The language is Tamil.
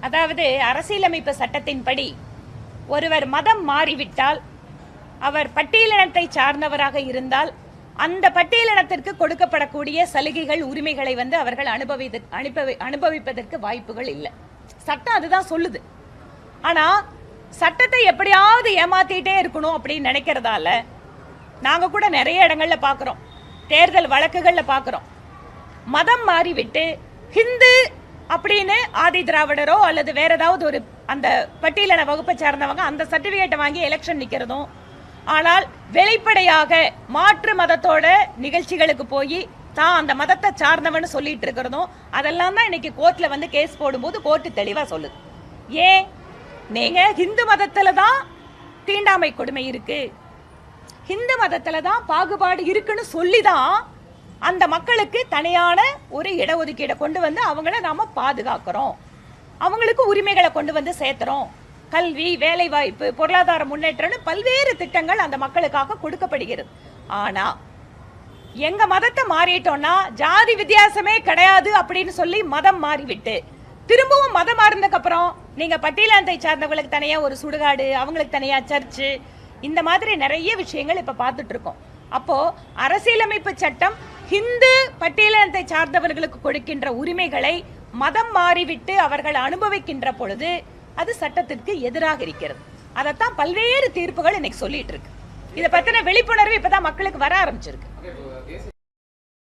அதாவது அரசியலமைப்பு சட்டத்தின்படி ஒருவர் மதம் மாறிவிட்டால் அவர் பட்டியலினத்தை சார்ந்தவராக இருந்தால் அந்த பட்டியலினத்திற்கு கொடுக்கப்படக்கூடிய சலுகைகள் உரிமைகளை வந்து அவர்கள் அனுபவி அனுபவி அனுபவிப்பதற்கு வாய்ப்புகள் இல்லை. சட்டம் அதுதான் சொல்லுது. ஆனா சட்டத்தை எப்படியாவது ஏமாத்திட்டே இருக்கணும் அப்படின்னு நினைக்கிறதால நாங்க கூட நிறைய இடங்கள்ல பார்க்குறோம் தேர்தல் வழக்குகள்ல பார்க்குறோம் மதம் மாறிவிட்டு ஹிந்து அப்படின்னு ஆதி திராவிடரோ அல்லது வேற ஏதாவது ஒரு அந்த பட்டியலின வகுப்பை சார்ந்தவங்க அந்த சர்டிபிகேட்டை வாங்கி எலெக்ஷன் நிக்கிறதும். ஆனால் வெளிப்படையாக மாற்று மதத்தோட நிகழ்ச்சிகளுக்கு போய் தான் அந்த மதத்தை சார்ந்தவன்னு சொல்லிட்டு இருக்கிறதும். அதெல்லாம் தான் இன்னைக்கு கோர்ட்ல வந்து கேஸ் போடும்போது கோர்ட்டு தெளிவா சொல்லுது. ஏன்? நீங்க ஹிந்து மதத்துல தான் தீண்டாமை கொடுமை இருக்கு. ஹிந்து மதத்துல தான் பாகுபாடு இருக்குன்னு சொல்லி தான் அந்த மக்களுக்கு தனியான ஒரு இடஒதுக்கீடை கொண்டு வந்து அவங்கள நாம பாதுகாக்கிறோம். அவங்களுக்கு உரிமைகளை கொண்டு வந்து சேர்த்துறோம். கல்வி வேலைவாய்ப்பு பொருளாதார முன்னேற்றம்னு பல்வேறு திட்டங்கள் அந்த மக்களுக்காக கொடுக்கப்படுகிறது. ஆனால் எங்க மதத்தை மாறிட்டோம்னா ஜாதி வித்தியாசமே கிடையாது அப்படின்னு சொல்லி மதம் மாறிவிட்டு திரும்பவும் மதம் மாறினதுக்கு அப்புறம் நீங்க பட்டியலாந்தை சார்ந்தவங்களுக்கு தனியா ஒரு சுடுகாடு அவங்களுக்கு தனியா சர்ச்சு இந்த மாதிரி நிறைய விஷயங்கள் இப்ப பார்த்துட்டு இருக்கோம். அப்போ அரசியலமைப்பு சட்டம் ஹிந்து பட்டியலினத்தை சார்ந்தவர்களுக்கு கொடுக்கின்ற உரிமைகளை மதம் மாறிவிட்டு அவர்கள் அனுபவிக்கின்ற பொழுது அது சட்டத்திற்கு எதிராக இருக்கிறது. அதைத்தான் பல்வேறு தீர்ப்புகள் இன்னைக்கு சொல்லிட்டு இருக்கு. இதை பத்தின விழிப்புணர்வு இப்பதான் மக்களுக்கு வர ஆரம்பிச்சிருக்கு.